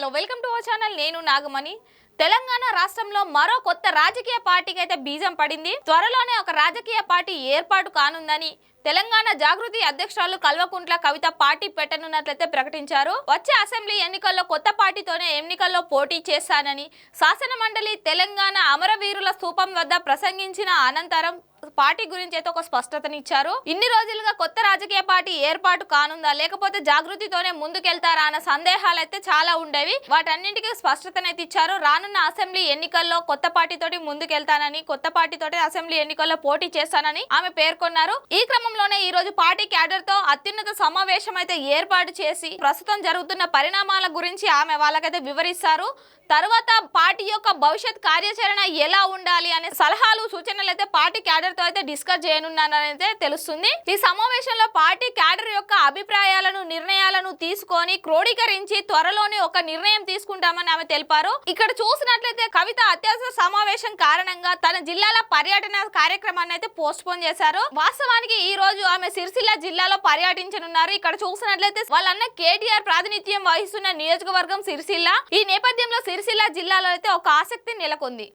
Hello welcome to our channel. నేను నాగమణి. తెలంగాణ రాష్ట్రంలో మరో కొత్త రాజకీయ పార్టీకి అయితే బీజం పడింది. త్వరలోనే ఒక రాజకీయ పార్టీ ఏర్పాటు కానుందని తెలంగాణ జాగృతి అధ్యక్షురాలు కల్వకుంట్ల కవిత పార్టీ పెట్టనున్నట్లయితే ప్రకటించారు. వచ్చే అసెంబ్లీ ఎన్నికల్లో కొత్త పార్టీతోనే ఎన్నికల్లో పోటీ చేస్తానని శాసనమండలి తెలంగాణ అమరవీరుల స్థూపం వద్ద ప్రసంగించిన అనంతరం పార్టీ గురించి అయితే ఒక స్పష్టతనిచ్చారు. ఇన్ని రోజులుగా కొత్త రాజకీయ పార్టీ ఏర్పాటు కానుందా? లేకపోతే జాగృతితోనే ముందుకెళ్తారా అన్న సందేహాలు అయితే చాలా ఉండేవి. వాటన్నింటికి స్పష్టతనైతే ఇచ్చారు. రానున్న అసెంబ్లీ ఎన్నికల్లో కొత్త పార్టీతోటి ముందుకెళ్తానని కొత్త పార్టీతోటి అసెంబ్లీ ఎన్నికల్లో పోటీ చేస్తానని ఆమె పేర్కొన్నారు. ఈ క్రమంలోనే ఈ రోజు పార్టీ క్యాడర్తో అత్యున్నత సమావేశం అయితే ఏర్పాటు చేసి ప్రస్తుతం జరుగుతున్న పరిణామాల గురించి ఆమె వాళ్ళకైతే వివరిస్తారు. తర్వాత పార్టీ యొక్క భవిష్యత్ కార్యాచరణ ఎలా ఉండాలి అనే సలహాలు సూచనలు అయితే పార్టీ క్యాడర్తో అయితే డిస్కస్ చేయనున్నారని అయితే తెలుస్తుంది. ఈ సమావేశంలో పార్టీ క్యాడర్ యొక్క అభిప్రాయాలను నిర్ణయాలను తీసుకొని క్రోడీకరించి త్వరలోనే ఒక నిర్ణయం తీసుకుంటామని ఆమె తెలిపారు. ఇక్కడ చూసినట్లయితే కవిత అత్యవసర సమావేశం కారణంగా తన జిల్లాల పర్యటన కార్యక్రమాన్ని అయితే పోస్ట్ పోన్ చేశారు. వాస్తవానికి ఈ రోజు ఆమె సిరిసిల్ల జిల్లాలో పర్యటించనున్నారు. ఇక్కడ చూసినట్లయితే వాళ్ళన్న కేటీఆర్ ప్రాతినిధ్యం వహిస్తున్న నియోజకవర్గం సిరిసిల్ల. ఈ నేపథ్యంలో సిరిసిల్ల జిల్లాలో అయితే ఒక ఆసక్తి నెలకొంది.